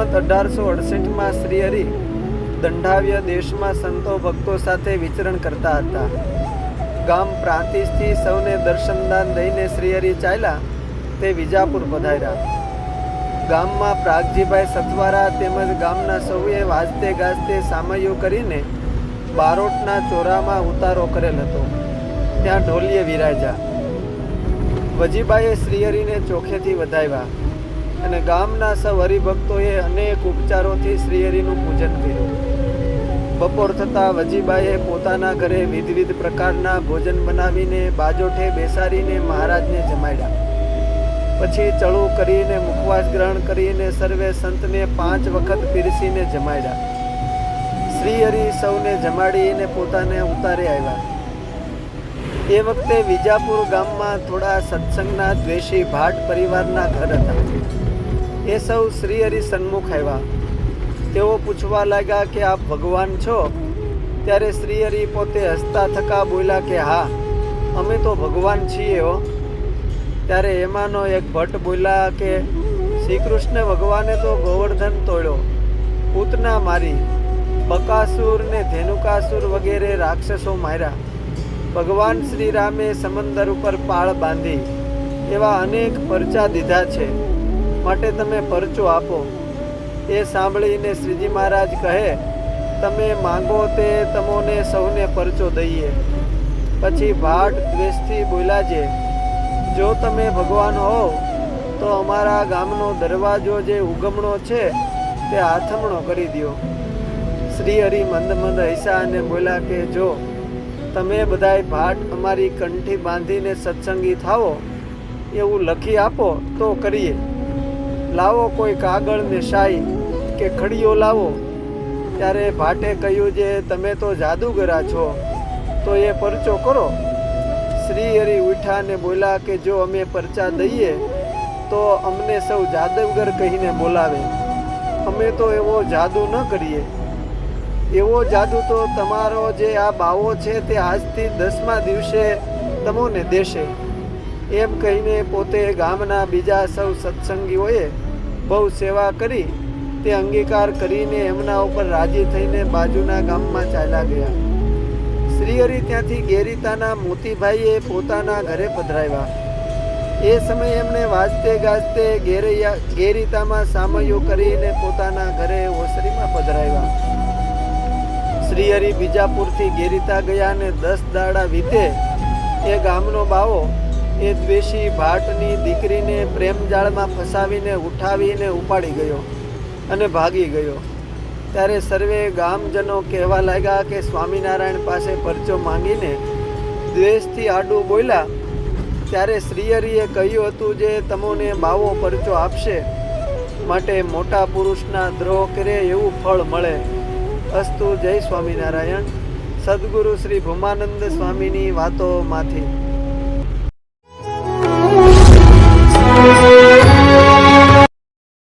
અઢારસો અડસઠમાં શ્રીહરિ દંડાવ્ય દેશમાં સંતો ભક્તો સાથે વિચરણ કરતા હતા. ગામ પ્રાંતિજથી સૌને દર્શનદાન દઈને શ્રીહરિ ચાલ્યા તે વિજાપુર પધાર્યા. ગામમાં પ્રાગજીભાઈ સતવારા તેમજ ગામના સૌએ વાજતે ગાજતે સામયુ કરીને બારોટના ચોરામાં ઉતારો કરેલ હતો. ત્યાં ઢોલીએ વિરાજ્યા. વજીભાઈએ શ્રીહરિને ચોખેથી વધાવ્યા. અને ગામના સૌ હરિભક્તોએ અનેક ઉપચારોથી શ્રીહરિનું પૂજન કર્યું. બપોર થતાં વજીબાએ પોતાના ઘરે વિધવિધ પ્રકારના ભોજન બનાવીને બાજોઠે બેસાડીને મહારાજને જમાડ્યા. પછી ચળું કરીને મુખવાસ ગ્રહણ કરીને સર્વે સંતને પાંચ વખત પીરસીને જમાડ્યા. શ્રી હરિ સૌને જમાડીને પોતાને ઉતારે આવ્યા. એ વખતે વિજાપુર ગામમાં થોડા સત્સંગના દ્વેષી ભાટ પરિવારના ઘર હતા. એ સૌ શ્રી હરિ સન્મુખ આવ્યા. તેઓ પૂછવા લાગ્યા કે આપ ભગવાન છો? ત્યારે શ્રી હરિ પોતે હસતા થકા બોલ્યા કે હા, અમે તો ભગવાન છીએ હો. ત્યારે એમાંનો એક ભટ્ટ બોલ્યા કે શ્રી કૃષ્ણ ભગવાને તો ગોવર્ધન તોડ્યો, પૂતના મારી બકાસુર ને ધેનુકાસુર વગેરે રાક્ષસો માર્યા. ભગવાન શ્રી રામે સમંદર ઉપર પાળ બાંધી, એવા અનેક પરચા દીધા છે. માટે તમે પરચો આપો. એ સાંભળીને શ્રીજી મહારાજ કહે, તમે માંગો તે તમોને સૌને પરચો દઈએ. પછી ભાટ દ્વેષથી બોલાજે, જો તમે ભગવાન હોવ, તો અમારા ગામનો દરવાજો જે ઉગમણો છે, તે આથમણો કરી દ્યો. શ્રી હરિ મંદ મંદ હૈસા અને બોલ્યા કે, જો તમે બધાય ભાટ અમારી કંઠી બાંધીને સત્સંગી થાવો એવું લખી આપો તો કરીએ. લાવો કોઈ કાગળ ને શાહી કે ખડીઓ લાવો. ત્યારે ભાટે કહ્યું જે તમે તો જાદુગરા છો, તો એ પરચો કરો. શ્રી હરિ ઉઠાને બોલા કે જો અમે પરચા દઈએ, તો અમને સૌ જાદવગર કહીને બોલાવે. અમે તો એવો જાદુ ન કરીએ. એવો જાદુ તો તમારો જે આ બાવો છે તે આજથી દસમા દિવસે તમોને દેશે. એમ કહીને પોતે ગામના બીજા સૌ સત્સંગીઓએ બહુ સેવા કરી, તે અંગીકાર કરીને એમના ઉપર રાજી થઈને બાજુના ગામમાં ચાલ્યા ગયા. શ્રીહરિ ત્યાંથી ગેરીતાના મોતીભાઈએ પોતાના ઘરે પધરાવ્યા. એ સમયે એમને વાજતે ગાજતે ગેરૈયા, ગેરીતામાં સામયો કરીને પોતાના ઘરે ઓસરીમાં પધરાવ્યા. શ્રીહરિ બીજાપુરથી ગેરીતા ગયા અને દસ દાડા વીતે, એ ગામનો બાવો એ દ્વેષી ભાટની દીકરીને પ્રેમજાળમાં ફસાવીને ઉઠાવીને ઉપાડી ગયો અને ભાગી ગયો. ત્યારે સર્વે ગામજનો કહેવા લાગ્યા કે સ્વામિનારાયણ પાસે પરચો માંગીને દ્વેષથી આડું બોલ્યા, ત્યારે શ્રીહરિએ કહ્યું હતું જે તમોને બાવો પરચો આપશે, માટે મોટા પુરુષના દ્રોહ કરે એવું ફળ મળે. અસ્તુ જય સ્વામિનારાયણ. સદગુરુ શ્રી ભૂમાનંદ સ્વામીની વાતોમાંથી Thank you.